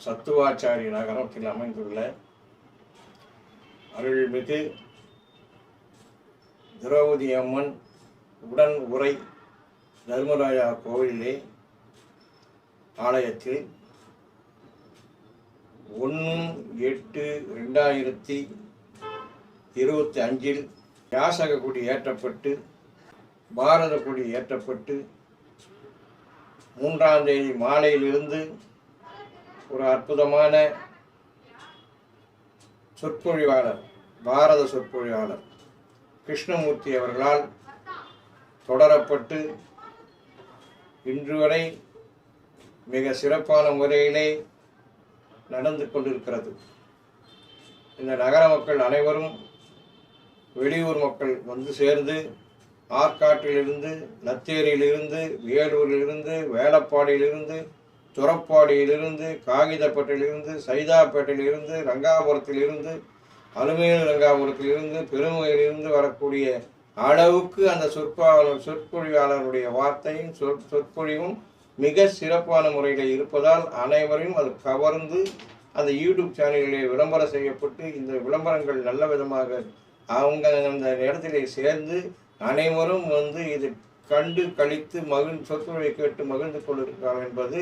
சத்துவாச்சாரி நகரத்தில் அமைந்துள்ள அருள்மிகு திரௌபதி அம்மன் உடன் உரை தர்மராஜா கோவிலே ஆலயத்தில் ஒன்று எட்டு ரெண்டாயிரத்தி இருபத்தி அஞ்சில் யாசக கொடி ஏற்றப்பட்டு பாரத கொடி ஏற்றப்பட்டு மூன்றாம் தேதி மாலையிலிருந்து ஒரு அற்புதமான சொற்பொழிவாளர் பாரத சொற்பொழிவாளர். கிருஷ்ணமூர்த்தி அவர்களால் தொடரப்பட்டு இன்று வரை மிக சிறப்பான முறையிலே நடந்து கொண்டிருக்கிறது. இந்த நகர மக்கள் அனைவரும் வெளியூர் மக்கள் வந்து சேர்ந்து ஆற்காட்டிலிருந்து நத்தேரியிலிருந்து வேலூரிலிருந்து வேலப்பாடியிலிருந்து துறப்பாடியிலிருந்து காகிதப்பட்டிலிருந்து சைதாப்பேட்டையிலிருந்து ரங்காபுரத்திலிருந்து அலுமையில் ரங்காபுரத்திலிருந்து பெருமையிலிருந்து வரக்கூடிய அளவுக்கு அந்த சொற்பாளர் சொற்பொழிவாளருடைய வார்த்தையும் சொற் சொற்பொழிவும் மிக சிறப்பான முறையில் இருப்பதால் அனைவரையும் அது கவர்ந்து அந்த யூடியூப் சேனலிலே விளம்பரம் செய்யப்பட்டு இந்த விளம்பரங்கள் நல்ல விதமாக அவங்க அந்த இடத்திலே சேர்ந்து அனைவரும் வந்து இது கண்டு கழித்து மகிழ் சொற்பொழிவை கேட்டு மகிழ்ந்து கொண்டிருக்கிறார் என்பது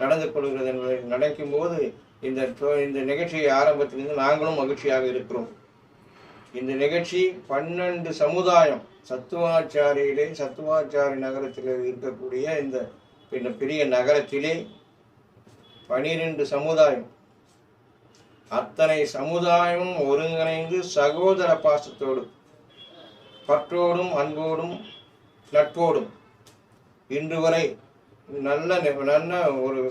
நடந்து கொள்கிறது என்பதை நினைக்கும் போது இந்த இந்த நிகழ்ச்சியை ஆரம்பத்திலிருந்து நாங்களும் மகிழ்ச்சியாக இருக்கிறோம். இந்த நிகழ்ச்சி பன்னெண்டு சமுதாயம் சத்துவாச்சாரியிலே சத்துவாச்சாரி நகரத்தில் இருக்கக்கூடிய இந்த இந்த பெரிய நகரத்திலே பனிரெண்டு சமுதாயம். அத்தனை சமுதாயமும் ஒருங்கிணைந்து சகோதர பாசத்தோடு பற்றோடும் அன்போடும் நட்போடும் இன்று வரை நல்ல நல்ல ஒரு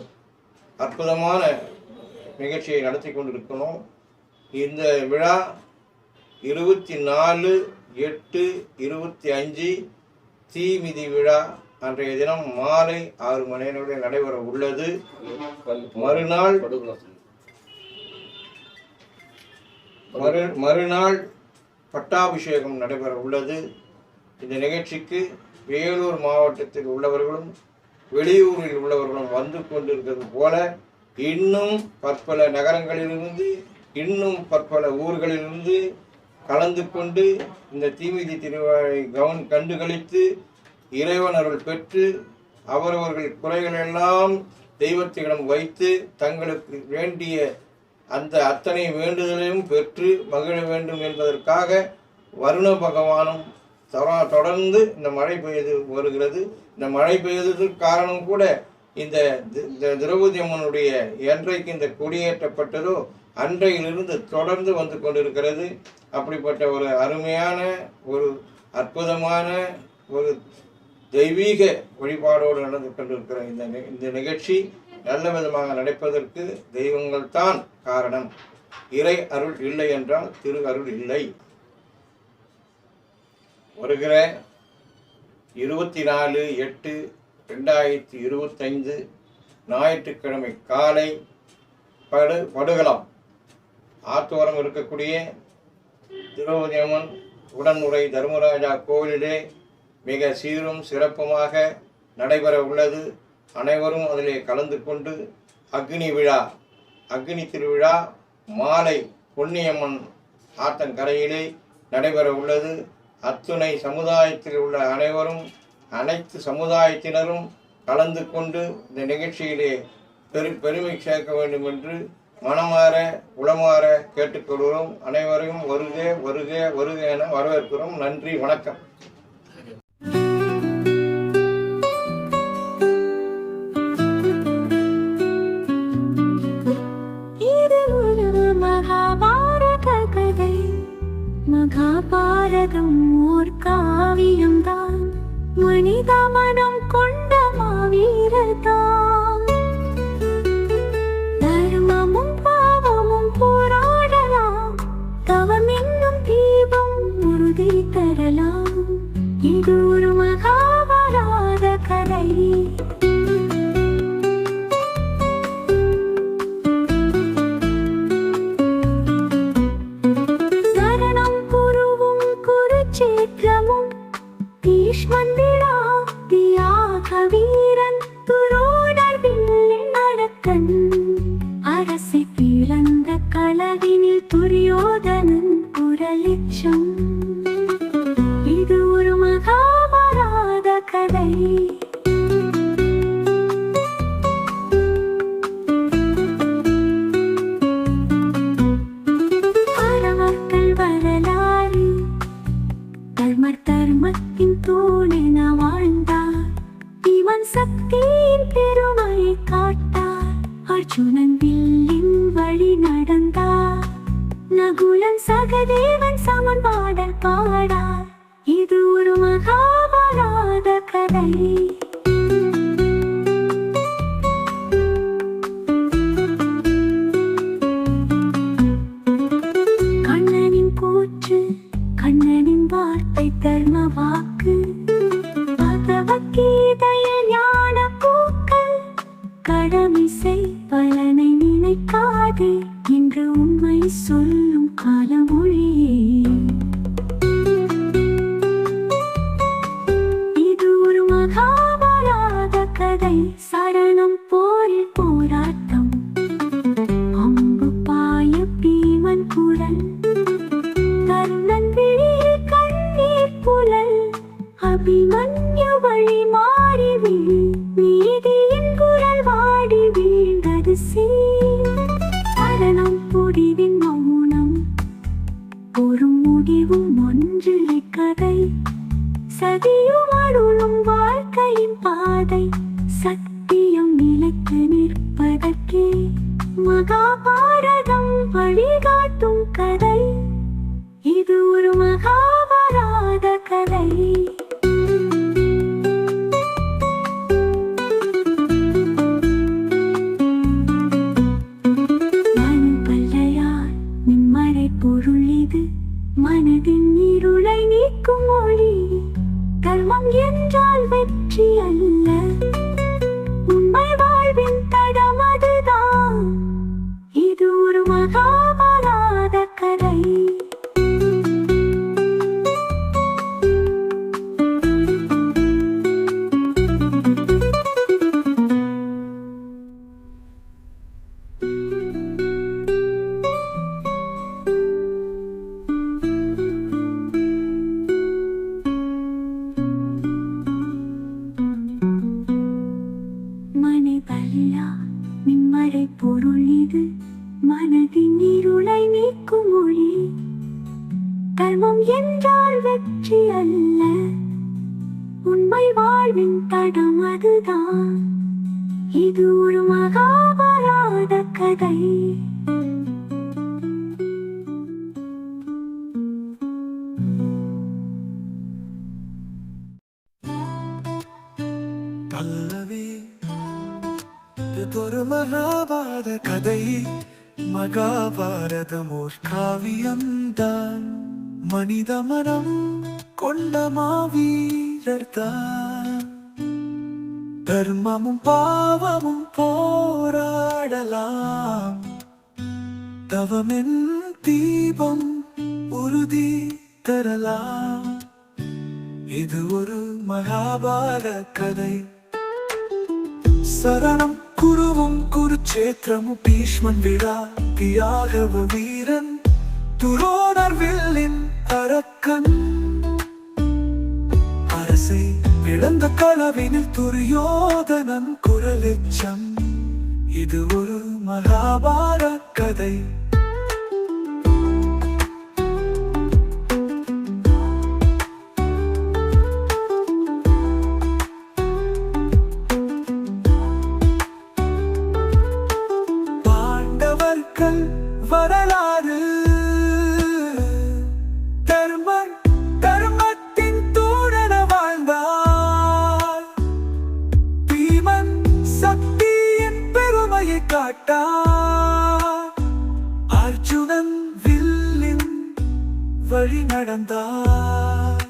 அற்புதமான நிகழ்ச்சியை நடத்தி கொண்டிருக்கிறோம். இந்த விழா இருபத்தி நாலு எட்டு இருபத்தி அஞ்சு தீமிதி விழா அன்றைய தினம் மாலை ஆறு மணி நேரம் நடைபெற உள்ளது. மறுநாள் மறு மறுநாள் பட்டாபிஷேகம் நடைபெற உள்ளது. இந்த நிகழ்ச்சிக்கு வேலூர் மாவட்டத்தில் உள்ளவர்களும் வெளியூரில் உள்ளவர்களும் வந்து கொண்டிருக்கிறது போல இன்னும் பற்பல நகரங்களிலிருந்து இன்னும் பற்பல ஊர்களிலிருந்து கலந்து கொண்டு இந்த தீமிதி திருவிழாவை கவன் கண்டுகளித்து இறைவன் அருள் பெற்று அவரவர்கள் குறைகளெல்லாம் தெய்வத்திடம் வைத்து தங்களுக்கு வேண்டிய அந்த அத்தனை வேண்டுதலையும் பெற்று மகிழ வேண்டும் என்பதற்காக வருண பகவானும் தொடர்ந்து இந்த மழை பெய்து வருகிறது. இந்த மழை பெய்ததற்கு காரணம் கூட இந்த தி- இந்த திரௌபதி அம்மனுடைய என்றைக்கு இந்த கொடியேற்றப்பட்டதோ அன்றையிலிருந்து தொடர்ந்து வந்து கொண்டிருக்கிறது. அப்படிப்பட்ட ஒரு அருமையான ஒரு அற்புதமான ஒரு தெய்வீக வழிபாடோடு நடந்து கொண்டிருக்கிற இந்த இந்த நிகழ்ச்சி நல்ல விதமாக நடப்பதற்கு தெய்வங்கள் தான் காரணம். இறை அருள் இல்லை என்றால் திரு அருள் இல்லை. வருகிற இருபத்தி நாலு எட்டு ரெண்டாயிரத்தி இருபத்தைந்து ஞாயிற்றுக்கிழமை காலை படு படுகலாம். ஆத்தோரம் இருக்கக்கூடிய திரௌபதி அம்மன் உடனுரை தர்மராஜா கோவிலிலே மிக சீரும் சிறப்புமாக நடைபெற உள்ளது. அனைவரும் அதிலே கலந்து கொண்டு அக்னி விழா அக்னி திருவிழா மாலை பொன்னியம்மன் ஆத்தங்கரையிலே நடைபெற உள்ளது. அத்துணை சமுதாயத்தில் உள்ள அனைவரும் அனைத்து சமுதாயத்தினரும் கலந்து கொண்டு இந்த நிகழ்ச்சியிலே பெரு பெருமை சேர்க்க வேண்டும் என்று மனமாற உளமாற கேட்டுக்கொள்கிறோம். அனைவரையும் வருக வருக வருக என வரவேற்கிறோம். நன்றி வணக்கம். மகாபாரதம் ஓர் காவியம்தான் மனித மனம் கொண்ட மாவீரதான் கவீரன் துரோடர் வில்லை அடக்கன். அரசை பிளந்த களவினில் துரியோதனன் குரலில் கண்ணனின் கூற்று கண்ணனின் வார்த்தை தர்ம வாக்கு. பகவத்கீதையில் ஞான பூக்கள். கடமிசை பலனை நினைக்காது. என்று உண்மை சொல்லும் காலமொழியே. அபிமன்யு வழி மாறி வீழ் குரல் வாடி வீழ்ந்தது சரணம் முடிவின் மௌனம் ஒரு முடிவும் ஒன்றிலை கதை. சதியும் அருளும் வாழ்க்கையின் பாதை சத்தியம் நிலைத்து நிற்பதற்கே. மகாபாரதம் வழிகாட்டும் கதை இது ஒரு மகாபாரத கதை. என்றால் வெற்றி அல்ல அல்ல. உண்மை வாழ்வின் தடம் அதுதான். இது ஒரு மகாபாராத கதை. கதை. மகாபாரதம் காவியம் தான் மனித மனம் கொண்ட மாவீரர்தான் தர்மமும் பாவமும் போராடலாம். தவமென் தீபம் உறுதி தரலாம். இது ஒரு மகாபார கதை. சரணம் குருவும் குருச்சேத்திரமும் பீஷ்மன் விழா. தியாக வீரன் துரோணர் வில்லின் அரக்கன். இழந்த கலவினில் துரியோதனன் குரலெச்சம் இது ஒரு மகாபாரத் கதை. வழி நடந்தார்.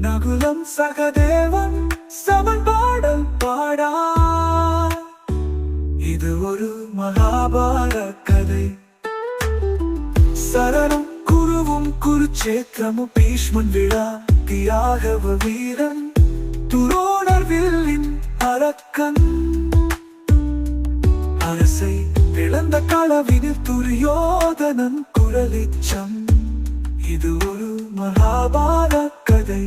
நகுலம் சகதேவன் சமன் பாடல் பாடார். இது ஒரு மகாபார கதை. சரணம் குருவும் குருச்சேத்திரமும் பீஷ்மன் விழா. தியாகவ வீரன் துரோணர் வில்லின் அரக்கன். அரசை இழந்த களவினில் துரியோதனன் குரலிச்சம். இது ஒரு மகாபாரத கதை.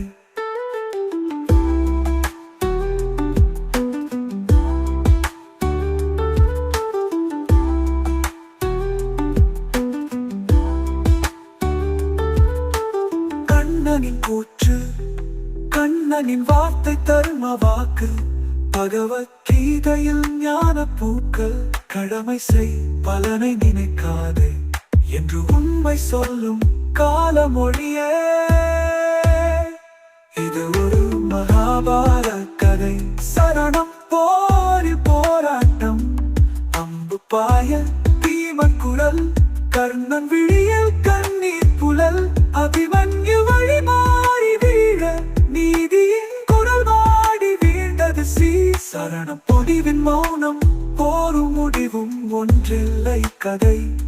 கண்ணனின் கூற்று கண்ணனின் வார்த்தை தர்ம வாக்கு பகவத்கீதையில் ஞான பூக்கள் கடமை செய் பலனை நினைக்காதே என்று உண்மை சொல்லும் காலமொழியே. இது ஒரு மகாபார கதை. சரணம் போரி போராட்டம். அம்பு பாய பீமன் குரல். கர்ணன் விழியில் கண்ணீர் புலல் அபிமன்யு வழி மாறி வீழ. நீதியின் குரல் மாடி வீழ்ந்தது சீ. சரண பொடிவின் மௌனம். போரும் முடிவும் ஒன்றில்லை கதை.